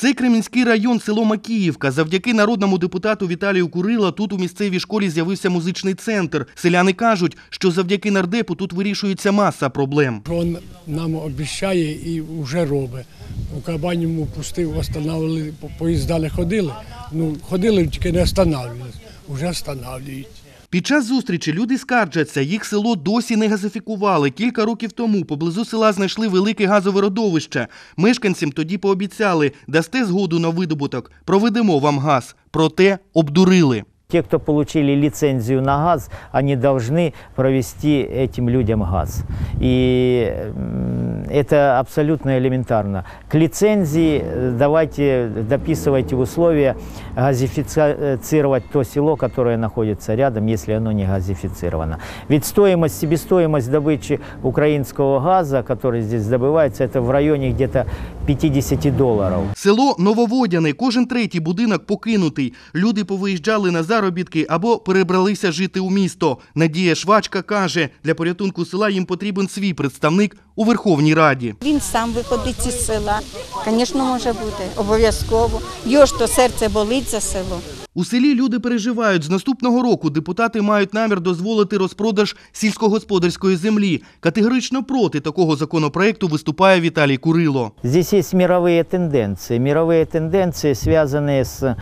Це Кремінський район, село Макіївка. Завдяки народному депутату Віталію Курила тут у місцевій школі з'явився музичний центр. Селяни кажуть, що завдяки нардепу тут вирішується маса проблем. він нам обіцяє і вже робить. У Кабанівому пустив, встановили, поїзда не ходили. Ну, ходили, тільки не встановлювали. Вже встановлюють. Під час зустрічі люди скаржаться, їх село досі не газифікували. Кілька років тому поблизу села знайшли велике газове родовище. Мешканцям тоді пообіцяли, дасте згоду на видобуток, проведемо вам газ. Проте обдурили. Те, кто получили лицензию на газ, они должны провести этим людям газ. И м, это абсолютно элементарно. К лицензии э, давайте дописывайте условия газифицировать то село, которое находится рядом, если оно не газифицировано. Ведь стоимость, себестоимость добычи украинского газа, который здесь добывается, это в районе где-то 50 долларов. Село Нововодяне, кожен третій будинок покинутий. Люди повиїжджали на заробітки або перебралися жити у місто. Надія Швачка каже, для порятунку села їм потрібен свій представник у Верховній Раді. Він сам виходить із села. Звісно, може бути обов'язково. Його ж то серце болить за село. У селі люди переживають. З наступного року депутати мають намір дозволити розпродаж сільськогосподарської землі. Категорично проти такого законопроекту виступає Віталій Курило. Здесь есть мировые тенденции. Мировые тенденции, связанные с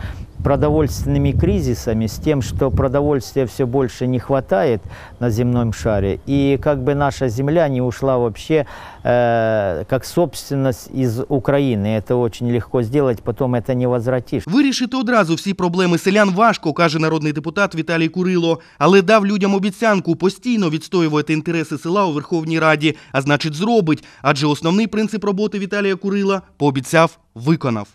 продовольственными кризисами, с тем, что продовольствия все больше не хватает на земном шаре, и как бы наша земля не ушла вообще э, как собственность из Украины. Это очень легко сделать, потом это не возвратишь. Вирішити одразу всі проблеми селян важко, каже народний депутат Віталій Курило, але дав людям обіцянку постійно відстоювати інтереси села у Верховній Раді, а значить зробить. Адже основний принцип роботи Віталія Курила пообіцяв, виконав.